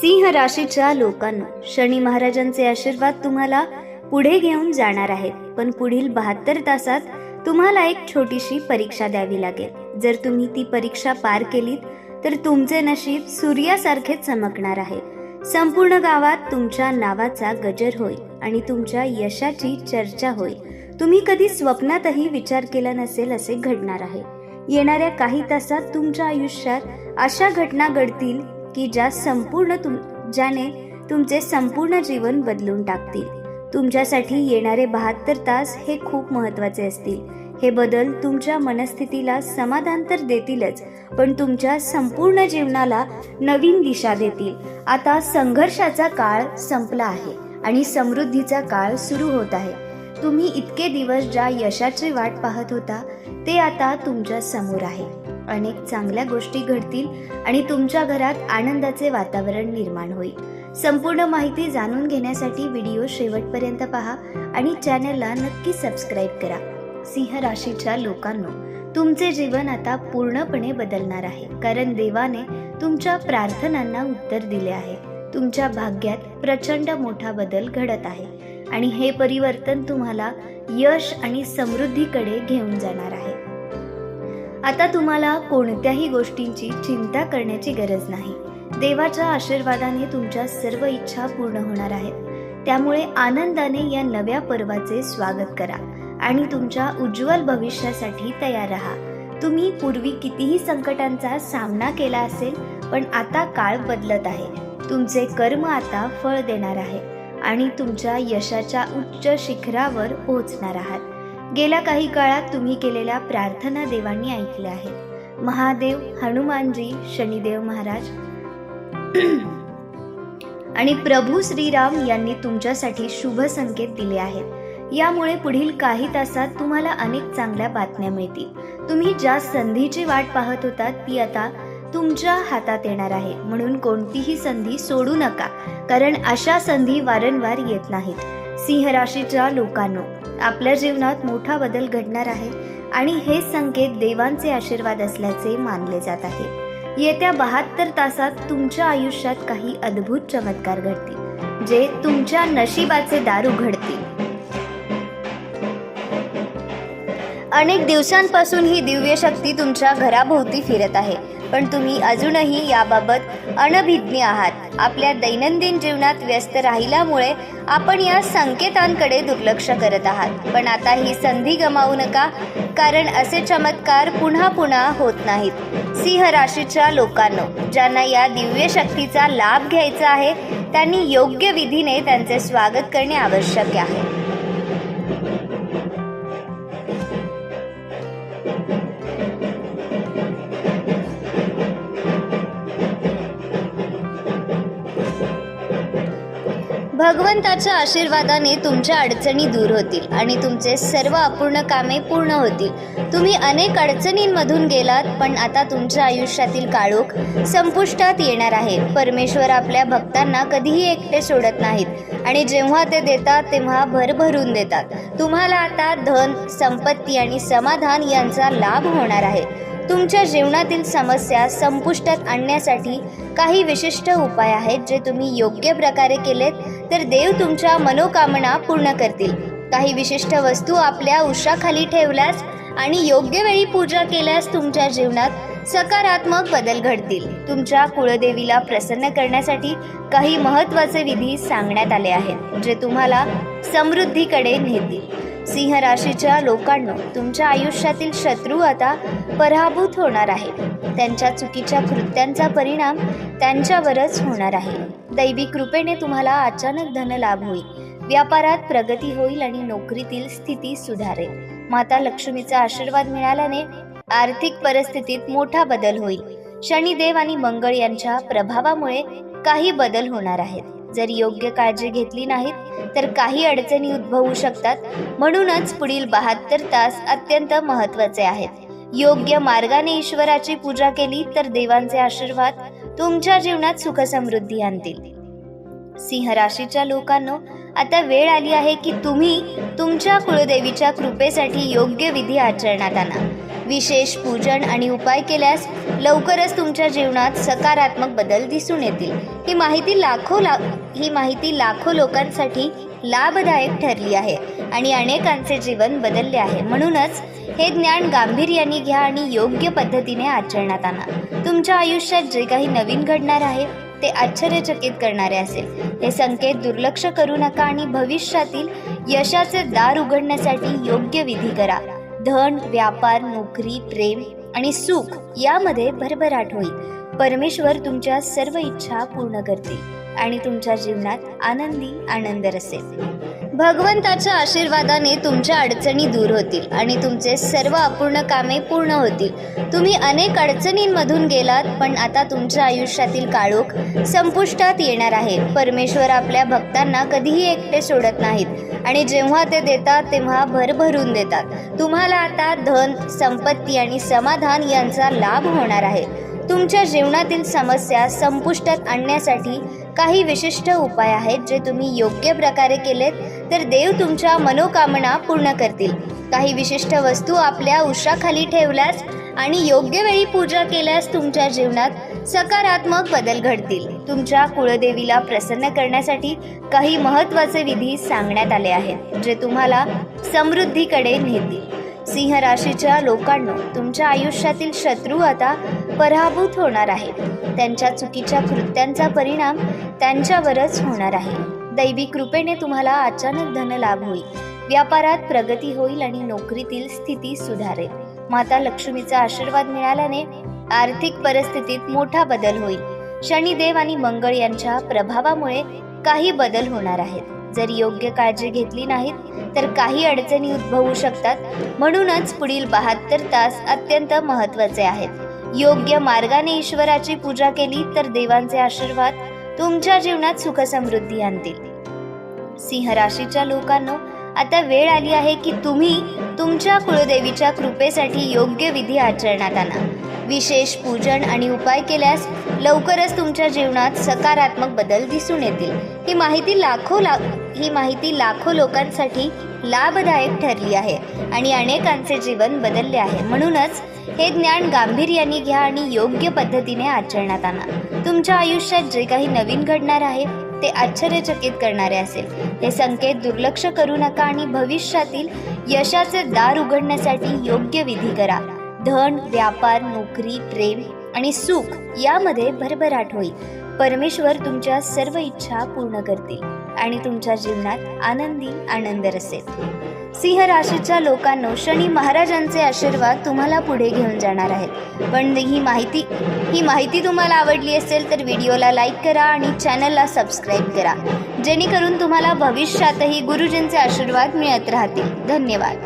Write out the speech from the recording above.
सिंह राशीच्या लोकांना शनी महाराजांचे आशीर्वाद तुम्हाला पुढे घेऊन जाणार आहेत. पण पुढील बहात्तर तासात तुम्हाला एक छोटीशी परीक्षा द्यावी लागेल. जर तुम्ही ती परीक्षा पार केलीत तर तुमचे नशीब सूर्यासारखे चमकणार आहे. संपूर्ण गावात तुमच्या नावाचा गजर होईल आणि तुमच्या यशाची चर्चा होईल. तुम्ही कधी स्वप्नातही विचार केला नसेल असे घडणार आहे. येणाऱ्या काही तासात तुमच्या आयुष्यात अशा घटना घडतील की ज्या संपूर्ण तुम ज्याने तुमचे संपूर्ण जीवन बदलून टाकतील. तुमच्यासाठी येणारे बहात्तर तास हे खूप महत्त्वाचे असतील. हे बदल तुमच्या मनस्थितीला समाधान तर देतीलच पण तुमच्या संपूर्ण जीवनाला नवीन दिशा देतील. आता संघर्षाचा काळ संपला आहे आणि समृद्धीचा काळ सुरू होत आहे. तुम्ही इतके दिवस ज्या यशाची वाट पाहत होता ते आता तुमच्यासमोर आहे. अनेक चांगल्या गोष्टी घडतील आणि तुमच्या घरात आनंदाचे वातावरण निर्माण होईल. संपूर्ण माहिती जाणून घेण्यासाठी व्हिडिओ शेवटपर्यंत पहा आणि चॅनलला नक्की सबस्क्राईब करा. सिंह राशीच्या लोकांनो तुमचे जीवन आता पूर्णपणे बदलणार आहे. कारण देवाने तुमच्या प्रार्थनांना उत्तर दिले आहे. तुमच्या भाग्यात प्रचंड मोठा बदल घडत आहे. आणि हे परिवर्तन तुम्हाला यश आणि समृद्धीकडे घेऊन जाणार आहे. आता तुम्हाला कोणत्याही गोष्टींची चिंता करण्याची गरज नाही. देवाच्या आशीर्वादाने तुमच्या सर्व इच्छा पूर्ण होणार आहेत. त्यामुळे आनंदाने या नव्या पर्वाचे स्वागत करा आणि तुमच्या उज्ज्वल भविष्यासाठी तयार राहा. तुम्ही पूर्वी कितीही संकटांचा सामना केला असेल पण आता काळ बदलत आहे. तुमचे कर्म आता फळ देणार आहे आणि तुमच्या यशाच्या उच्च शिखरावर पोहोचणार आहात. गेल्या काही काळात तुम्ही केलेल्या प्रार्थना देवांनी ऐकल्या आहेत. महादेव हनुमानजी शनिदेव महाराज. आणि प्रभू श्रीराम यांनी तुमच्यासाठी शुभ संकेत दिले आहेत. यामुळे पुढील काही तासात तुम्हाला अनेक चांगल्या बातम्या मिळतील. तुम्ही ज्या संधीची वाट पाहत होता ती आता तुमच्या हातात येणार आहे. म्हणून कोणतीही संधी सोडू नका कारण अशा संधी वारंवार येत नाहीत. सिंह राशीच्या लोकांनो आपल्या जीवनात मोठा बदल घडणार आहे आणि हे संकेत देवांचे आशीर्वाद असल्याचे मानले जात आहे. येत्या बहात्तर तासात तुमच्या आयुष्यात काही अद्भुत चमत्कार घडतील जे तुमच्या नशिबाचे दार उघडतील अनेक दिवसांपासून ही दिव्य शक्ती तुमच्या घराभोवती फिरत आहे पण तुम्ही अजूनही याबाबत अनभिज्ञ आहात. आपल्या दैनंदिन जीवनात व्यस्त राहिल्यामुळे आपण या संकेतांकडे दुर्लक्ष करत आहात. पण आता ही संधी गमावू नका कारण असे चमत्कार पुन्हा पुन्हा होत नाहीत. सिंह राशीच्या लोकांनो ज्यांना या दिव्य शक्तीचा लाभ घ्यायचा आहे त्यांनी योग्य विधीने त्यांचे स्वागत करणे आवश्यक आहे. भगवंताच्या आशीर्वादाने तुमच्या अडचणी दूर होतील आणि तुमचे सर्व अपूर्ण कामे पूर्ण होतील. तुम्ही अनेक अडचणींमधून गेलात पण आता तुमच्या आयुष्यातील काळोख संपुष्टात येणार आहे. परमेश्वर आपल्या भक्तांना कधीही एकटे सोडत नाहीत आणि जेव्हा ते देतात तेव्हा भरभरून देतात. तुम्हाला आता धन संपत्ती आणि समाधान यांचा लाभ होणार आहे. तुमच्या जीवनातील समस्या संपुष्टात आणण्यासाठी काही विशिष्ट उपाय आहेत जे तुम्ही योग्य प्रकारे केलेत तर देव तुमच्या मनोकामना पूर्ण करतील. काही विशिष्ट वस्तू आपल्या उशाखाली ठेवल्यास आणि योग्य वेळी पूजा केल्यास तुमच्या जीवनात सकारात्मक बदल घडतील. तुमच्या कुळदेवीला प्रसन्न करण्यासाठी काही महत्त्वाचे विधी सांगण्यात आले आहेत जे तुम्हाला समृद्धीकडे नेतील. सिंह राशीच्या लोकांनो तुमच्या आयुष्यातील शत्रू आता पराभूत होणार आहे त्यांच्या चुकीच्या कृत्यांचा परिणाम त्यांच्यावरच होणार आहे. दैवी कृपेने तुम्हाला अचानक धनलाभ होईल. व्यापारात प्रगती होईल आणि नोकरीतील स्थिती सुधारेल. माता लक्ष्मीचा आशीर्वाद मिळाल्याने आर्थिक परिस्थितीत मोठा बदल होईल. शनिदेव आणि मंगळ यांच्या प्रभावामुळे काही बदल होणार आहेत. जर योग्य काळजी घेतली नाहीत तर काही अडचणी उद्भवू शकतात. म्हणूनच पुढील बहात्तर तास अत्यंत महत्त्वाचे आहेत. योग्य मार्गाने ईश्वराची पूजा केली तर देवांचे आशीर्वाद तुमच्या जीवनात सुखसमृद्धी आणतील. सिंह राशीच्या लोकांनो आता वेळ आली आहे की तुम्ही तुमच्या कुळदेवीच्या कृपेसाठी योग्य विधी आचरणात आणा. विशेष पूजन आणि उपाय केल्यास लवकरच तुमच्या जीवनात सकारात्मक बदल दिसून येतील. ही माहिती लाखो ला ही माहिती लाखो लोकांसाठी लाभदायक ठरली आहे आणि अनेकांचे जीवन बदलले आहे. म्हणूनच हे ज्ञान गांभीर्याने घ्या आणि योग्य पद्धतीने आचरणात आणा. तुमच्या आयुष्यात जे काही नवीन घडणार आहे ते आश्चर्यचकित करणारे असेल. हे संकेत दुर्लक्ष करू नका आणि भविष्यातील यशाचे दार उघडण्यासाठी योग्य विधी करा. धन व्यापार नोकरी प्रेम आणि सुख यामध्ये भरभराट होईल. परमेश्वर तुमच्या सर्व इच्छा पूर्ण करतील. आणि तुमच्या जीवनात आनंदी आनंद रसेल. भगवंताच्या आशीर्वादाने तुमच्या अडचणी दूर होतील आणि तुमचे सर्व अपूर्ण कामे पूर्ण होतील. तुम्ही अनेक अडचणींमधून गेलात पण आता तुमच्या आयुष्यातील काळोख संपुष्टात येणार आहे. परमेश्वर आपल्या भक्तांना कधीही एकटे सोडत नाहीत आणि जेव्हा ते देतात तेव्हा भरभरून देतात. तुम्हाला आता धन संपत्ती आणि समाधान यांचा लाभ होणार आहे. तुमच्या जीवनातील समस्या संपुष्टात आणण्यासाठी काही विशिष्ट उपाय आहेत जे तुम्ही योग्य प्रकारे केलेत तर देव तुमच्या मनोकामना पूर्ण करतील. काही विशिष्ट वस्तू आपल्या उशाखाली ठेवल्यास आणि योग्य वेळी पूजा केल्यास तुमच्या जीवनात सकारात्मक बदल घडतील. तुमच्या कुळदेवीला प्रसन्न करण्यासाठी काही महत्त्वाचे विधी सांगण्यात आले आहेत जे तुम्हाला समृद्धीकडे नेतील. सिंह राशीच्या लोकांनो तुमच्या आयुष्यातील शत्रू आता पराभूत होणार आहे त्यांच्या चुकीच्या कृत्यांचा परिणाम त्यांच्यावरच होणार आहे. दैवी कृपेने तुम्हाला अचानक धनलाभ होईल. व्यापारात प्रगती होईल आणि नोकरीतील स्थिती सुधारेल. माता लक्ष्मीचा आशीर्वाद मिळाल्याने आर्थिक परिस्थितीत मोठा बदल होईल. शनिदेव आणि मंगळ यांच्या प्रभावामुळे काही बदल होणार आहेत. जर योग्य काळजी घेतली नाहीत तर काही अडचणी उद्भवू शकतात. म्हणूनच पुढील बहात्तर तास अत्यंत महत्त्वाचे आहेत. योग्य मार्गाने ईश्वराची पूजा केली तर देवांचे आशीर्वाद तुमच्या जीवनात सुखसमृद्धी आणतील. सिंह राशीच्या लोकांनो आता वेळ आली आहे की तुम्ही तुमच्या कुळदेवीच्या कृपेसाठी योग्य विधी आचरणात आणा. विशेष पूजन आणि उपाय केल्यास लवकरच तुमच्या जीवनात सकारात्मक बदल दिसून येतील. ही माहिती लाखो ला ही माहिती लाखो लोकांसाठी लाभदायक ठरली आहे आणि अनेकांचे जीवन बदलले आहे. म्हणूनच हे ज्ञान गांभीर्याने घ्या आणि योग्य पद्धतीने आचरणात आणा. तुमच्या आयुष्यात जे काही नवीन घडणार आहे ते आश्चर्यचकित करणारे असेल. हे संकेत दुर्लक्ष करू नका आणि भविष्यातील यशाचे दार उघडण्यासाठी योग्य विधी करा. धन व्यापार नोकरी प्रेम आणि सुख यामध्ये भरभराट होईल. परमेश्वर तुमच्या सर्व इच्छा पूर्ण करतील आणि तुमच्या जीवनात आनंदी आनंद रसेल. सिंह राशीच्या लोकांनो शनी महाराजांचे आशीर्वाद तुम्हाला पुढे घेऊन जाणार आहेत. पण ही माहिती ही माहिती तुम्हाला आवडली असेल तर व्हिडिओला लाईक करा आणि चॅनलला सबस्क्राईब करा. जेणेकरून तुम्हाला भविष्यातही गुरुजींचे आशीर्वाद मिळत राहतील. धन्यवाद.